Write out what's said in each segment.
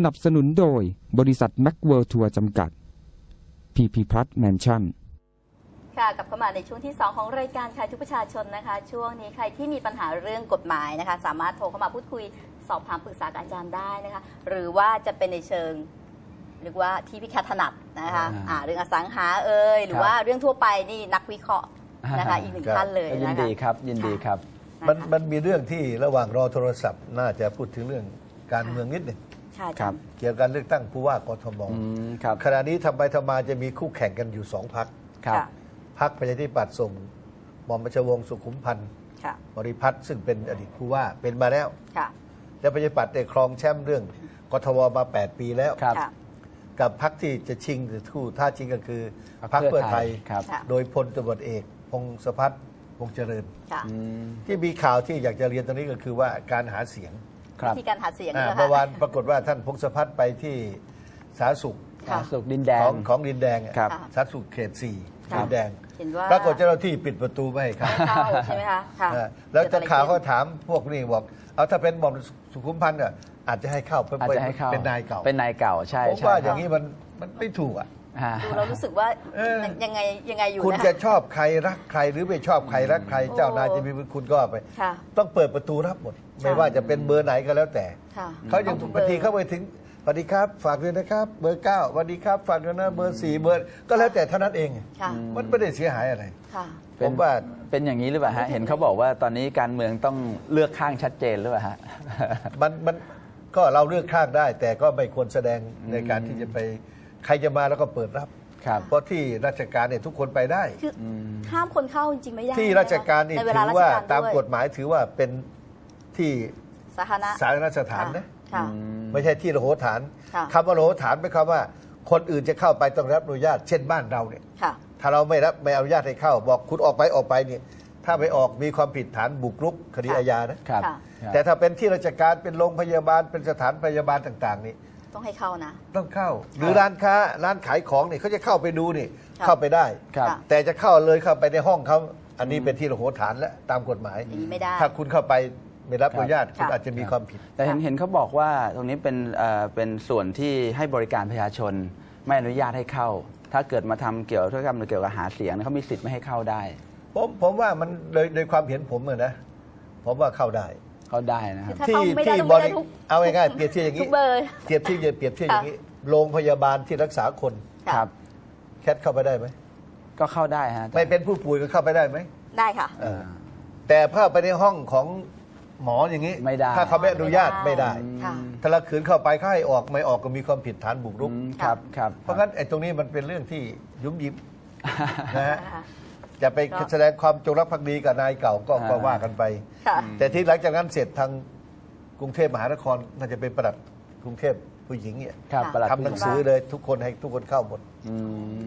สนับสนุนโดยบริษัทแม็กเวิร์ทัวร์จำกัด PP พัฒแมนชั่นค่ะกลับเข้ามาในช่วงที่ 2 ของรายการค่ะทุกประชาชนนะคะ ช่วงนี้ใครที่มีปัญหาเรื่องกฎหมายนะคะ สามารถโทรเข้ามาพูดคุยสอบถามปรึกษากับอาจารย์ได้นะคะ หรือว่าจะเป็นในเชิงเรียกว่าที่พิคถนัดนะคะอ่าอ่าเรื่องอสังหาเอ่ยหรือครับว่าเรื่องทั่วไปนี่นักวิเคราะห์นะคะอ่าอีกหนึ่งครับท่านเลยยินนะคะดีครับยินดีครับ มันนะคะมันมีเรื่องที่ระหว่างรอโทรศัพท์ น่าจะพูดถึงเรื่องการเมืองนิดหนึ่ง ค่ะอาครัจาบรย์เกี่ยวกับการเลือกตั้งผู้ว่ากทมอืมครับ ขณะนี้ทำไปทำมาจะมีคู่แข่งกันอยู่สองพักครับค่ะพักประชาธิปัตย์ส่งหม่อมราชวงศ์สุขุมพันธ์ค่ะ บริพัตรซึ่งเป็นอดีตผู้ว่าเป็นมาแล้ว ค่ะ และประชาธิปัตย์ได้ครองแชมป์เรื่องกทมมา 8 ปีแล้ว ครับ ค่ะ กับพักที่จะชิงหรือทู่ท่าชิงก็คือพรรคพักเพื่เพื่ออไทไทยยครับค่ะ โดยพลตำรวจเอก พงศพัฒน์วงศ์เจริญ ค่ะ อืม ที่มีข่าวที่อยากจะเรียนตรงนี้ก็คือว่าการหาเสียงครับ วิธีการหาเสียงอ่าเหรอคะเมื่อวานปรากฏว่าท่านพงศพัฒน์ไปที่สาธารณสุขค่ะสุขดินแดของงของดินแดงอะครับค่ะสาธารณสุขเขตสี่ค่ะดินแดง เห็นว่าปรากฏเจ้าหน้าที่ปิดประตูไม่ให้เข้า ไม่เข้าใช่ไหมคะค่ะอ่าแล้วเกิจะดอะไรข่าวขึ้ก็นถามพวกนี้บอก เอาถ้าเป็นหม่อมสุขุมพันธ์เนี่ยอาจจะให้เข้าอาจจะให้เข้าเป็นนายเก่าเป็นนายเก่าใช่ผมใช่ว่าคอรับย่างนี้มันมันไม่ถูกอะอ่า ดูเรารู้สึกว่าเออยังไงยังไงอยู่คุณนะจะชอบใครรักใครหรือไม่ชอบใครรักใครโอ้เจ้านายจะมีบุญคุณก็เอาไปค่ะต้องเปิดประตูรับหมด ไม่ว่าจะเป็นเบอร์ไหนก็แล้วแต่ค่ะเขายังอทุกบางทีบอร์เข้าไปถึงสวัสดีครับ ฝากด้วยนะครับ เบอร์เก้าสวัสดีครับ ฝากด้วยนะเบอร์สี่เบอร์ก็แล้วแต่เท่านั้นเองค่ะมันไม่ได้เสียหายอะไรค่ะเป็ผนมว่าเป็นอย่างนี้หรือเปล่าฮะเห็นเขาบอกว่าตอนนี้การเมืองต้องเลือกข้างชัดเจนหรือเปล่าฮะมันมันก็เราเลือกข้างได้ แต่ก็ไม่ควรแสดงในการที่จะไป ใครจะมาแล้วก็เปิดรับ ครับเพราะที่ราชการเนี่ยทุกคนไปได้ คืออห้ามคนเข้าจริงๆไม่ได้ที่ราชการนี่ในเวถืลาอราชว่าการตามด้วยกฎหมายถือว่าเป็นที่สาธารณะสาธารณสถานนะ ค่ะไม่ใช่ที่ระโหฐานค่ะ คำว่าระโหฐานเป็นคำว่า คนอื่นจะเข้าไปต้องรับอนุญาต เช่นบ้านเราเนี่ย ค่ะ ถ้าเราไม่รับไม่อนุญาตให้เข้า บอกคุณออกไปออกไปเนี่ย ถ้าไปออกมีความผิดฐานบุกรุกคดีค่ะอาญานะ ครับค่ะ ครับ แต่ถ้าเป็นที่ราชการเป็นโรงพยาบาลเป็นสถานพยาบาลต่าง ๆ นี่ ต้องให้เข้านะ ต้องเข้า หรือร้านค้าร้านขายของเนี่ยเขาจะเข้าไปดูนี่ค่ะเข้าไปได้ครับค่ะแต่จะเข้าเลยเข้าไปในห้องเขาอันนี้เป็นที่ระโหฐานและตามกฎหมายอย่างนี้ไม่ได้ถ้าคุณเข้าไปไม่รับอนุญาตคุณค่ะอาจจะมีความผิด แต่เห็นค่ะเห็นเขาบอกว่าตรงนี้เป็นเอ่อเป็นส่วนที่ให้บริการประชาชนไม่อนุญาตให้เข้า ถ้าเกิดมาทำเกี่ยวกับธุรกรรมหรือเกี่ยวกับหาเสียงเนี่ยเขามีสิทธิ์ไม่ให้เข้าได้ ผมผมว่ามันโดยโดยความเห็นผมอะนะผมว่าเข้าได้ เขาได้นะครับ ถ้าที่เข้าไม่ได้ที่ต้องบไม่ได้ริทุก เอาง่ายๆเปรียบเทียบอย่างทุนี้กเบอร์ เปรียบเทียบเปรียบเทียบอย่างนี้โรงพยาบาลที่รักษาคนค่ะ ครับ แคทเข้าไปได้ไหมก็เข้าได้ฮะไม่เป็นผู้ป่วยก็เข้าไปได้ไหมได้ค่ะ เออแต่เข้าไปในห้องของหมออย่างนี้ไม่ได้ ถ้าเขาไม่อนุญาตไม่ได้ ค่ะ ถ้าเราขืนเข้าไปเขาให้ออกไม่ออกก็มีความผิดฐานบุกรุก อืมครับครับเพราะงั้นไอ้ตรงนี้มันเป็นเรื่องที่ยุ่มยิ้มนะฮะค่ะ จะไปก็แสดงความจงรักภักดีกับนายเก่าก็อ่าก็ว่ากันไป ค่ะ แต่ที่หลังจากนั้นเสร็จทางกรุงเทพมหานครน่าจะเป็นประหลัดกรุงเทพผู้หญิงเนี่ยครับค่ะประหลัดทำหนังสือเลยทุกคนให้ทุกคนเข้าหมดอื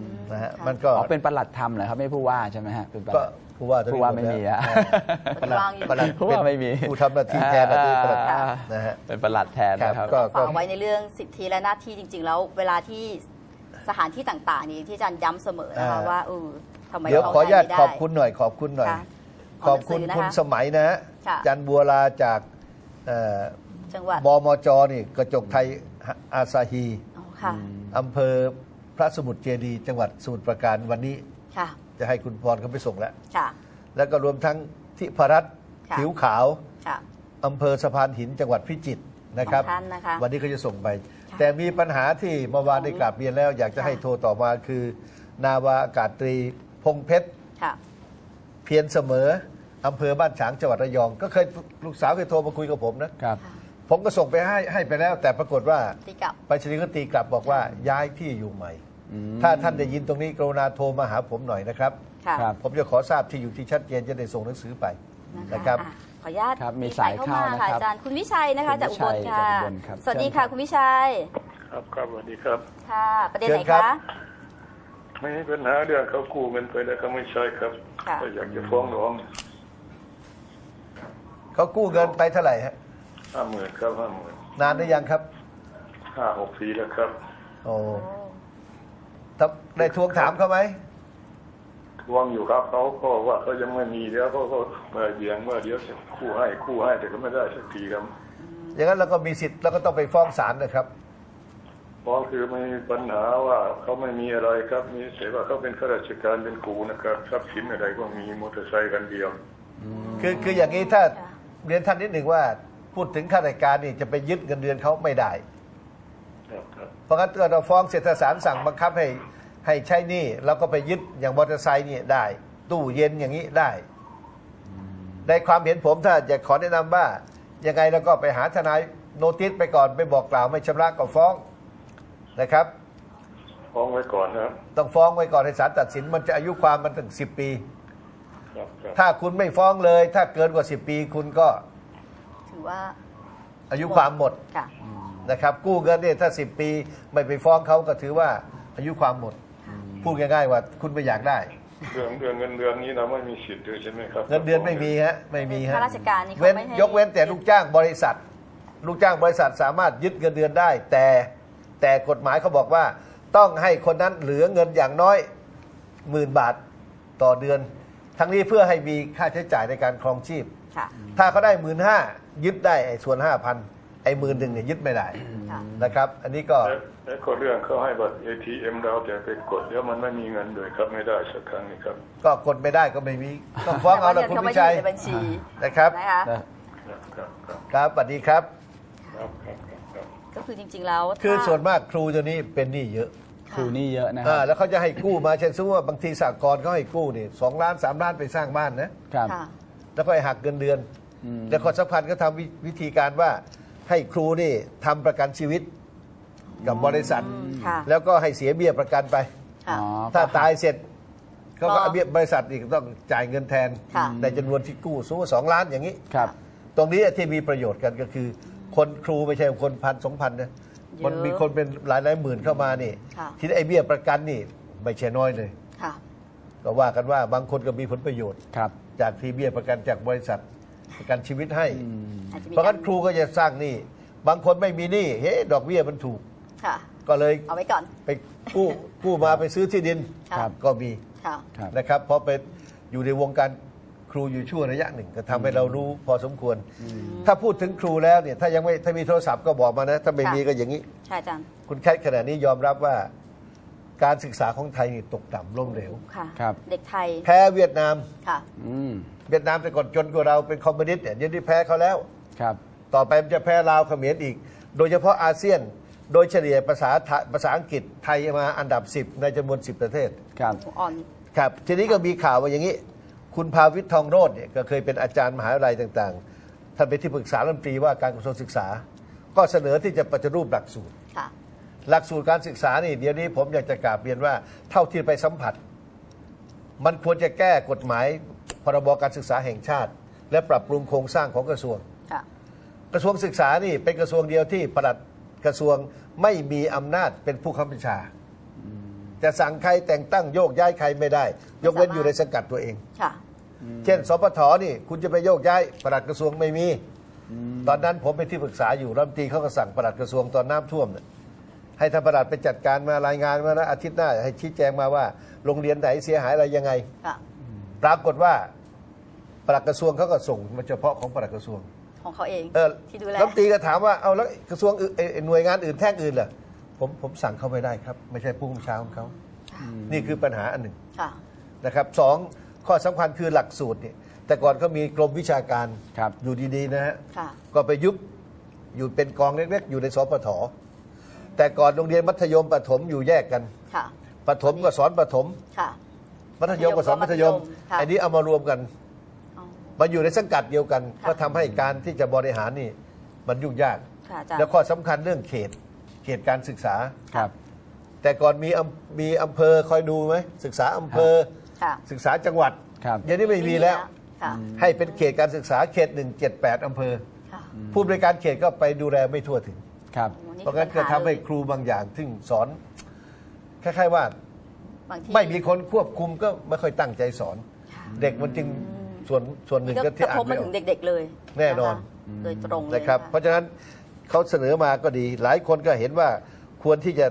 มนะฮะค่ะมันก็อ๋อเป็นประหลัดทำเหรอครับไม่ผู้ว่าใช่ไหมฮะเป็นประหก็ลัด ผู้ว่าผู้ว่าไม่มีอะประหลัดวางอยู่ประหลัดผู้ว่าไม่มีผู้ทำหน้าที่แทนหน้าที่ประหลัดอ่านะฮะ เป็นประหลัดแทนนะครับก็ฝากไว้ในเรื่องสิทธิและหน้าที่จริง ๆ แล้ว เวลาที่สถานที่ต่าง ๆ นี่ที่อาจารย์ย้ำเสมอนะคะอ่า ว่าเออ ทำไมเดี๋ยวเขาขออนุญาตไม่ได้ขอบคุณหน่อย ขอบคุณหน่อยค่ะขอบคุณหนังสือนะคะคุณสมัยนะฮะค่ะจันบัวลาจากเอ่อจังหวัดบมจนี่กระจกไทยอาซาฮีอ๋อค่ะอำเภอพระสมุทรเจดีย์จังหวัดสมุทรปราการวันนี้ค่ะจะให้คุณพรเขาไปส่งแล้วค่ะแล้วก็รวมทั้งทิพรัตน์ค่ะผิวขาวค่ะอำเภอสะพานหินจังหวัดพิจิตรนะครับสองท่านนะคะวันนี้เขาจะส่งไปค่ะแต่มีปัญหาที่เมื่อวานได้กราบเรียนแล้ว อยากจะให้ค่ะโทรต่อมาคือนาวาอากาศตรี พงเพชรค่ะเพียรเสมออำเภอบ้านฉางจังหวัดระยอง ก็เคยลูกสาวเคยโทรมาคุยกับผมนะครับ ผมก็ส่งไปให้ให้ไปแล้ว แต่ปรากฏว่าตีกลับไปชนีย์ก็ตีกลับบอกว่าย้ายที่อยู่ใหม่อืมถ้าท่านได้ยินตรงนี้กรุณาโทรมาหาผมหน่อยนะครับค่ะครับผมจะขอทราบที่อยู่ที่ชัดเจนจะได้ส่งหนังสือไปนะคะนะครับอะขออนุญาตครับมีสายเข้ามานะครัค่ะบอาจารย์คุณวิชัยนะคะคุณจากวิอุชับยลค่ะจากอุบลครับสวัสดีเชิญครัค่ะบคุณวิชัย ครับครับสวัสดีครับ ค่ะ ประเด็นเชิไหนญครับคะ ไม่มีปัญหาเรื่องเขากู้เงินไปแล้วเขาไม่ใช้ครับค่ะก็อยากจะฟ้องร้องเขากู้เงินไปเท่าไหร่ฮะห้าหมื่นครับห้าหมื่นนานหรือยังครับห้าหกปีแล้วครับ โอ้ถ้าได้ทวงถามเขาไหมทวงอยู่ครับเขาก็ว่าเขายังไม่มีแล้วเขาก็มาเบียงว่าเดี๋ยวจะกู้ให้กู้ให้แต่ก็ไม่ได้สักทีครับ อย่างนั้นเราก็มีสิทธิ์เราก็ต้องไปฟ้องศาลนะครับ ฟ้องคือไม่มีปัญหาว่าเขาไม่มีอะไรครับมีแต่ว่าเขาเป็นข้าราชการเป็นครูนะครับทรัพย์สินอะไรก็มีมอเตอร์ไซค์กันเดียว คือคืออย่างนี้ถ้าค่ะเรียนท่านนิดหนึ่งว่าพูดถึงข้าราชการนี่จะไปยึดเงินเดือนเขาไม่ได้ครับครับเพราะงั้นเกิดเราฟ้องเศรษฐศาลสั่งบังคับให้ให้ใช้หนี้เราก็ไปยึดอย่างมอเตอร์ไซค์นี่ได้ ตู้เย็นอย่างนี้ได้ ในความเห็นผมถ้าจะขอแนะนำว่ายังไงเราก็ไปหาทนายโนติสไปก่อนไปบอกกล่าวไม่ชำระก็ฟ้อง นะครับ ฟ้องไว้ก่อนนะครับต้องฟ้องไว้ก่อนให้ศาลตัดสิน มันจะอายุความมันถึงสิปีครับครับถ้าคุณไม่ฟ้องเลย ถ้าเกินกว่า10ปี คุณก็ ถือว่า อายุความหมดค่ะนะครับ กู้เงินเนี่ยถ้า10ปี ไม่ไปฟ้องเขาก็ถือว่าอายุความหมด พูดง่ายๆว่า คุณไม่อยากได้เรื่องเรื่องเงินเดือนนี้เราไม่มีสิทธิ์ด้วยใช่ไหมครับเงินเดือนไม่มีฮะไม่มีฮะข้าราชการนี่เขาเว้นไม่ให้ยกเว้นแต่ลูกจ้างบริษัท ลูกจ้างบริษัทสามารถยึดเงินเดือนได้ แต่ แต่กฎหมายเขาบอกว่า ต้องให้คนนั้นเหลือเงินอย่างน้อยหมื่นบาทต่อเดือน ทั้งนี้เพื่อให้มีค่าใช้จ่ายในการครองชีพ ค่ะ ถ้าเขาได้หมื่นห้ายึดได้ไอ้ส่วนห้าพันไอ้หมื่นหนึ่งเนี่ยยึดไม่ได้ค่ะ นะครับ อันนี้ก็ และและก็เรื่องเขาให้บัตร ATM เราแต่ไปกดแล้วมันไม่มีเงินด้วยครับไม่ได้สักครั้งนี่ครับ ก็กดไม่ได้ก็ไม่มีต้องฟ้องเอาแต่ละว่าคุณเงินก็พิไม่ชัยอยู่ในบัญชีนะครับ นะคะ ครับครับครับครับสวัสดีครับ ครับครับครับ ก็คือจริง ๆ แล้วคือถ้าส่วนมากครูตัวนี้เป็นหนี้เยอะครูนี่เยอะนะคอ่ารับแล้วเขาจะให้กู้มาเช่นสมมติว่าบางทีสากลเขาให้กู้นี่สองล้านสามล้านไปสร้างบ้านนะครับ ค่ะ แล้วก็ให้หักเงินเดือน อืม แล้วคนสัมพันธ์ก็ทำวิวิธีการว่าให้ครูนี่ทำประกันชีวิตกับบริษัท ค่ะ แล้วก็ให้เสียเบี้ยประกันไป ค่ะ อ๋อถ้าตายเสร็จเขาก็อ๋อเอาเบี้ยบริษัทอีกต้องจ่ายเงินแทนค่ะ ในจำนวนที่กู้สูงสองล้านอย่างนี้ ครับ ตรงนี้ที่มีประโยชน์กันก็คือ คนครูไม่ใช่คนพันสองพันนะเยอะมันมีคนเป็นหลายหลายหมื่นเข้ามานี่ค่ะทีนี้ไอ้เบี้ยประกันนี่ไม่ใช่น้อยเลยค่ะก็ว่ากันว่าบางคนก็มีผลประโยชน์ครับ จากที่เบี้ยประกันจากบริษัทประกันชีวิตให้อาจจะมีเพราะงั้นครูก็จะสร้างหนี้บางคนไม่มีหนี้เฮ้ดอกเบี้ยมันถูกค่ะก็เลยเอาไว้ก่อนไปกู้กู้มาไปซื้อที่ดินค่ะครับก็มีค่ะครับนะครับเพราะเป็นอยู่ในวงการ ครูอยู่ชั่วระยะหนึ่งก็ทำให้เรารู้พอสมควร ถ้าพูดถึงครูแล้วเนี่ยถ้ายังไม่ถ้ามีโทรศัพท์ก็บอกมานะ ถ้าไม่ค่ะมีก็อย่างนี้ค่ะอาจารย์คุณแคทขณะนี้ยอมรับว่า การศึกษาของไทยนี่ตกต่ำล้มเหลวค่ะครับเด็กไทย แพ้เวียดนามค่ะอืมเวียดนามแต่ก่อนจนกว่าเราเป็นคอมมิวนิสต์เนี่ยเดี๋ยวนี้แพ้เขาแล้วครับ ต่อไปมันจะแพ้ลาวเขมรอีก โดยเฉพาะอาเซียนโดยเฉลี่ยภาษาไทยภาษาอังกฤษไทยมาอันดับ 10 ในจำนวน 10 ประเทศ ครับอ่อนครับ ทีนี้ก็มีข่าวว่าอย่างนี้ คุณภาวิทย์ทองโรจน์เนี่ยก็เคยเป็นอาจารย์มหาวิทยาลัยต่างๆ ท่านเป็นที่ปรึกษารัฐมนตรีว่าการกระทรวงศึกษา ก็เสนอที่จะปฏิรูปหลักสูตรค่ะหลักสูตรการศึกษานี่เดี๋ยวนี้ผมอยากจะกราบเรียนว่าเท่าที่ไปสัมผัส มันควรจะแก้กฎหมายพรบการศึกษาแห่งชาติ และปรับปรุงโครงสร้างของกระทรวงค่ะกระทรวงศึกษานี่เป็นกระทรวงเดียวที่ปลัดกระทรวงไม่มีอำนาจเป็นผู้ข้าบัญชา จะสั่งใครแต่งตั้งโยกย้ายใครไม่ได้ ยกเว้นอยู่ในสังกัดตัวเอง ค่ะ เช่น สปทนี่คุณจะไปโยกย้ายปลัดกระทรวงไม่มี ตอนนั้นผมเป็นที่ปรึกษาอยู่รัฐมนตรีเขาก็สั่งปลัดกระทรวงตอนน้ำท่วมเนี่ยให้ท่านปลัดไปจัดการมารายงานมานะอาทิตย์หน้า ให้ชี้แจงมาว่า โรงเรียนไหนเสียหายอะไรยังไงค่ะ ปรากฏว่าปลัดกระทรวงเขาก็ส่งมาเฉพาะของปลัดกระทรวงของเขาเองเออที่ดูแลรัฐมนตรีก็ถามว่าเอาแล้วกระทรวงอื่นเอ่อหน่วยงานอื่นแท่งอื่นเหรอ ผมผมสั่งเขาไม่ได้ครับ ไม่ใช่ผู้บัญชาของเขานี่คือปัญหาอันหนึ่งค่ะนะครับสองข้อสำคัญคือหลักสูตรเนี่ยแต่ก่อนก็มีกรมวิชาการครับอยู่ดีๆนะฮะค่ะก็ไปยุบอยู่เป็นกองเล็กๆ อยู่ในสปทแต่ก่อนโรงเรียนมัธยมประถมอยู่แยกกันค่ะประถมก็สอนประถมค่ะมัธยมก็สอนมัธยมค่ะอันนี้เอามารวมกันอ๋อมาอยู่ในสังกัดเดียวกันค่ะก็ทำให้การที่จะบริหารนี่มันยุ่งยากค่ะอาจารย์แล้วข้อสำคัญเรื่องเขต เขตการศึกษาครับ แต่ก่อนมีอำมีอำเภอคอยดูไหมศึกษาอำเภอค่ะศึกษาจังหวัดครับเดี๋ยวนี้ไม่มีแล้วค่ะให้เป็นเขตการศึกษาเขตหนึ่งเจ็ดแปดอำเภอค่ะผู้บริการเขตก็ไปดูแลไม่ทั่วถึงครับโอ้นี่เพราะงั้นก็ทำให้ครูบางอย่างซึ่งสอนคล้ายๆว่าบางทีไม่มีคนควบคุมก็ไม่ค่อยตั้งใจสอน เด็กมันจึงส่วนส่วนหนึ่นี่งก็ก็กที่ระอ่าทนบไม่มาอถึอกงเด็ก ๆ เลย แน่นอนะคะโดยตรงเลยนะครับค่ะเพราะฉะนั้น เขาเสนอมาก็ดี หลายคนก็เห็นว่าควรที่จะ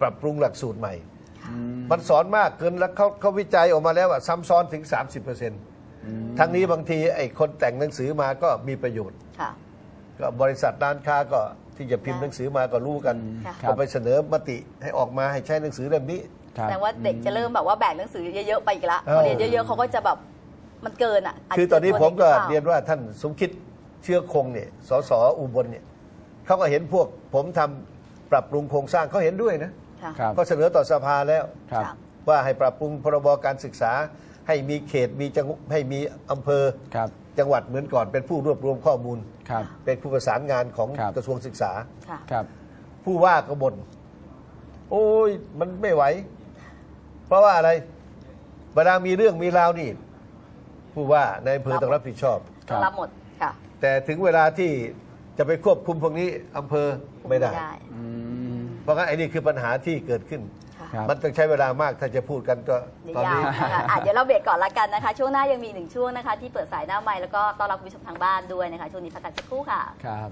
ปรับปรุงหลักสูตรใหม่ มันสอนมากเกินแล้วเขาเขาวิจัยออกมาแล้วว่าซ้ำซ้อนถึง 30%ทั้งนี้บางทีไอ้คนแต่งหนังสือมาก็มีประโยชน์ค่ะก็บริษัทร้านค้าก็ที่จะพิมพ์ได้หนังสือมาก็รู้กันค่ะครับก็ไปเสนอมติให้ออกมาให้ใช้หนังสือเล่มนี้ครับแต่ว่าเด็กจะเริ่มแบบว่าแบกหนังสือเยอะๆไปอีกละเออพอเรียนเยอะๆเขาก็จะแบบมันเกินอะาจคือจะตอนนี้วผมก็ด็หอปล่เรียนว่าท่านสมคิดเชื้อคงเนี่ย สสอุบลเนี่ย เขาก็เห็นพวกผมทำปรับปรุงโครงสร้างเขาเห็นด้วยนะค่ะครับก็เสนอต่อสภาแล้วครับค่ะว่าให้ปรับปรุงพรบการศึกษา ให้มีเขตมีจังให้มีอำเภอครับจังหวัดเหมือนก่อนเป็นผู้รวบรวมข้อมูลครับเป็นผู้ประสานงานของครับกระทรวงศึกษาค่ะครับผู้ว่าก็บ่นโอ้ยมันไม่ไหว เพราะว่าอะไรเวลามีเรื่องมีราวนี่ผู้ว่าในอำเภอต้องรับผิดชอบต้องรับหมดค่ะแต่ถึงเวลาที่ จะไปควบคุมพวกนี้อำเภอไม่ได้ อืม เพราะงั้นไอ้นี่คือปัญหาที่เกิดขึ้น ค่ะครับ มันต้องใช้เวลามากถ้าจะพูดกันก็เดี๋ยวตอนยาวนี้ นะคะอะเดี๋ยวเราเบรกก่อนละกันนะคะ ช่วงหน้ายังมีหนึ่งช่วงนะคะ ที่เปิดสายหน้าไมค์แล้วก็ต้อนรับคุณผู้ชมทางบ้านด้วยนะคะ ช่วงนี้พักกันสักครู่ค่ะ ครับ